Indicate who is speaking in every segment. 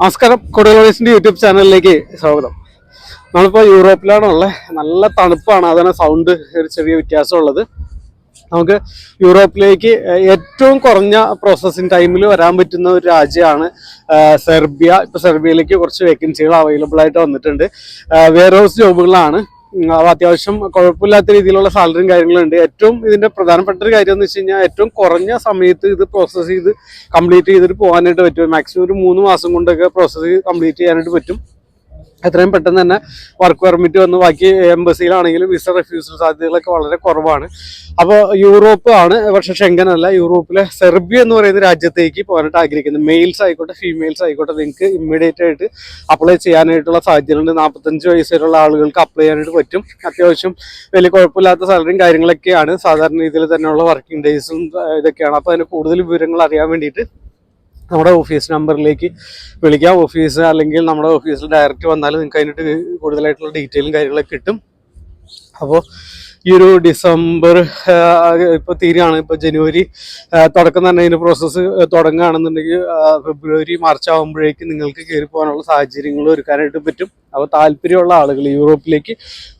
Speaker 1: നമസ്കാരം. കൊടുകളോസിന്റെ യൂട്യൂബ് ചാനലിലേക്ക് സ്വാഗതം. നമ്മളിപ്പോൾ യൂറോപ്പിലാണുള്ളത്. നല്ല തണുപ്പാണ്. അതാണ് സൗണ്ട് ഒരു ചെറിയ വ്യത്യാസമുള്ളത്. നമുക്ക് യൂറോപ്പിലേക്ക് ഏറ്റവും കുറഞ്ഞ പ്രോസസ്സിങ് ടൈമിൽ വരാൻ പറ്റുന്ന ഒരു രാജ്യമാണ് സെർബിയ. ഇപ്പോൾ സെർബിയയിലേക്ക് കുറച്ച് വേക്കൻസികൾ അവൈലബിൾ ആയിട്ട് വന്നിട്ടുണ്ട്. വെയർ ഹൗസ് ജോബുകളാണ് അത്യാവശ്യം കുഴപ്പമില്ലാത്ത രീതിയിലുള്ള സാലറിയും കാര്യങ്ങളുണ്ട്. ഏറ്റവും ഇതിന്റെ പ്രധാനപ്പെട്ട ഒരു കാര്യം എന്ന് വെച്ച് കഴിഞ്ഞാൽ ഏറ്റവും കുറഞ്ഞ സമയത്ത് ഇത് പ്രോസസ്സ് ചെയ്ത് കംപ്ലീറ്റ് ചെയ്തിട്ട് പോകാനായിട്ട് പറ്റും. മാക്സിമം ഒരു മൂന്ന് മാസം കൊണ്ടൊക്കെ പ്രോസസ്സ് കംപ്ലീറ്റ് ചെയ്യാനായിട്ട് പറ്റും. എത്രയും പെട്ടെന്ന് തന്നെ വർക്ക് പെർമിറ്റ് വന്ന് ബാക്കി എംബസിയിലാണെങ്കിലും വിസ റെഫ്യൂസൽ സാധ്യതകളൊക്കെ വളരെ കുറവാണ്. അപ്പോൾ യൂറോപ്പ് ആണ് പക്ഷെ ഷെങ്കൻ അല്ല. യൂറോപ്പിലെ സെർബിയ എന്ന് പറയുന്ന രാജ്യത്തേക്ക് പോകാനായിട്ട് ആഗ്രഹിക്കുന്നത്. മെയിൽസ് ആയിക്കോട്ടെ ഫീമെയിൽസ് ആയിക്കോട്ടെ നിങ്ങൾക്ക് ഇമ്മീഡിയറ്റ് ആയിട്ട് അപ്ലൈ ചെയ്യാനായിട്ടുള്ള സാധ്യതയുണ്ട് നാൽപ്പത്തഞ്ച് വയസ്സുള്ള ആളുകൾക്ക് അപ്ലൈ ചെയ്യാനായിട്ട് പറ്റും. അത്യാവശ്യം വലിയ കുഴപ്പമില്ലാത്ത സാലറിയും കാര്യങ്ങളൊക്കെയാണ്. സാധാരണ രീതിയിൽ തന്നെയുള്ള വർക്കിംഗ് ഡേയ്സും ഇതൊക്കെയാണ്. അപ്പോൾ അതിന് കൂടുതൽ വിവരങ്ങൾ അറിയാൻ വേണ്ടിയിട്ട് നമ്മുടെ ഓഫീസ് നമ്പറിലേക്ക് വിളിക്കാം. ഓഫീസ് അല്ലെങ്കിൽ നമ്മുടെ ഓഫീസിൽ ഡയറക്റ്റ് വന്നാൽ നിങ്ങൾക്ക് അതിനായിട്ട് കൂടുതലായിട്ടുള്ള ഡീറ്റെയിലും കാര്യങ്ങളൊക്കെ കിട്ടും. അപ്പോൾ ഈ ഒരു ഡിസംബർ ഇപ്പോൾ തീരുകയാണ് ഇപ്പോൾ ജനുവരി തുടക്കം തന്നെ അതിന്റെ പ്രോസസ്സ് തുടങ്ങുകയാണെന്നുണ്ടെങ്കിൽ ഫെബ്രുവരി മാർച്ച് ആകുമ്പോഴേക്കും നിങ്ങൾക്ക് കയറി പോകാനുള്ള സാഹചര്യങ്ങൾ ഒരുക്കാനായിട്ട് പറ്റും. അപ്പോൾ താല്പര്യമുള്ള ആളുകൾ യൂറോപ്പിലേക്ക്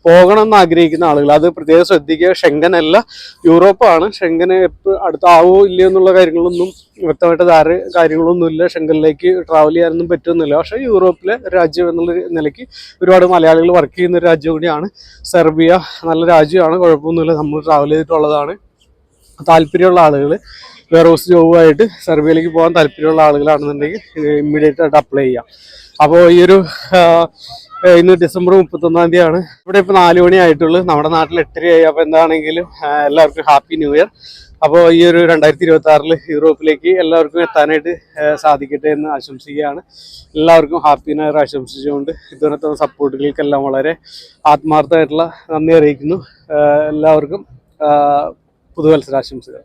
Speaker 1: പോകണം എന്ന് ആഗ്രഹിക്കുന്ന ആളുകൾ. അത് പ്രത്യേകം ശ്രദ്ധിക്കുക. ഷെങ്കൻ അല്ല യൂറോപ്പാണ്. ഷെങ്കന് അടുത്താവോ ഇല്ലയോ എന്നുള്ള കാര്യങ്ങളൊന്നും വ്യക്തമായിട്ട് ധാര കാര്യങ്ങളൊന്നുമില്ല ഷെങ്കനിലേക്ക് ട്രാവൽ ചെയ്യാനൊന്നും പറ്റുന്നില്ല. പക്ഷേ യൂറോപ്പിലെ രാജ്യം എന്നുള്ള നിലയ്ക്ക് ഒരുപാട് മലയാളികൾ വർക്ക് ചെയ്യുന്ന ഒരു രാജ്യം കൂടിയാണ് സെർബിയ. നല്ല രാജ്യമാണ്. കുഴപ്പമൊന്നുമില്ല. നമ്മൾ ട്രാവൽ ചെയ്തിട്ടുള്ളതാണ്. താല്പര്യമുള്ള ആളുകൾ വേറെ ഹൗസ് ജോബുമായിട്ട് സെർബിയയിലേക്ക് പോകാൻ താല്പര്യമുള്ള ആളുകളാണെന്നുണ്ടെങ്കിൽ ഇമ്മീഡിയറ്റ് ആയിട്ട് അപ്ലൈ ചെയ്യാം. അപ്പോൾ ഈ ഒരു ഇന്ന് ഡിസംബർ മുപ്പത്തൊന്നാം തീയതിയാണ്. ഇവിടെ ഇപ്പോൾ നാല് മണി ആയിട്ടുള്ളൂ. നമ്മുടെ നാട്ടിൽ എട്ടരയായി. അപ്പോൾ എന്താണെങ്കിലും എല്ലാവർക്കും ഹാപ്പി ന്യൂ ഇയർ. അപ്പോൾ ഈ ഒരു രണ്ടായിരത്തി ഇരുപത്തി ആറിൽ യൂറോപ്പിലേക്ക് എല്ലാവർക്കും എത്താനായിട്ട് സാധിക്കട്ടെ എന്ന് ആശംസിക്കുകയാണ്. എല്ലാവർക്കും ഹാപ്പി ന്യൂ ഇയർ ആശംസിച്ചുകൊണ്ട് ഇതുവരെ സപ്പോർട്ടുകൾക്കെല്ലാം വളരെ ആത്മാർത്ഥമായിട്ടുള്ള നന്ദി അറിയിക്കുന്നു. എല്ലാവർക്കും പുതുവത്സരാശംസകൾ.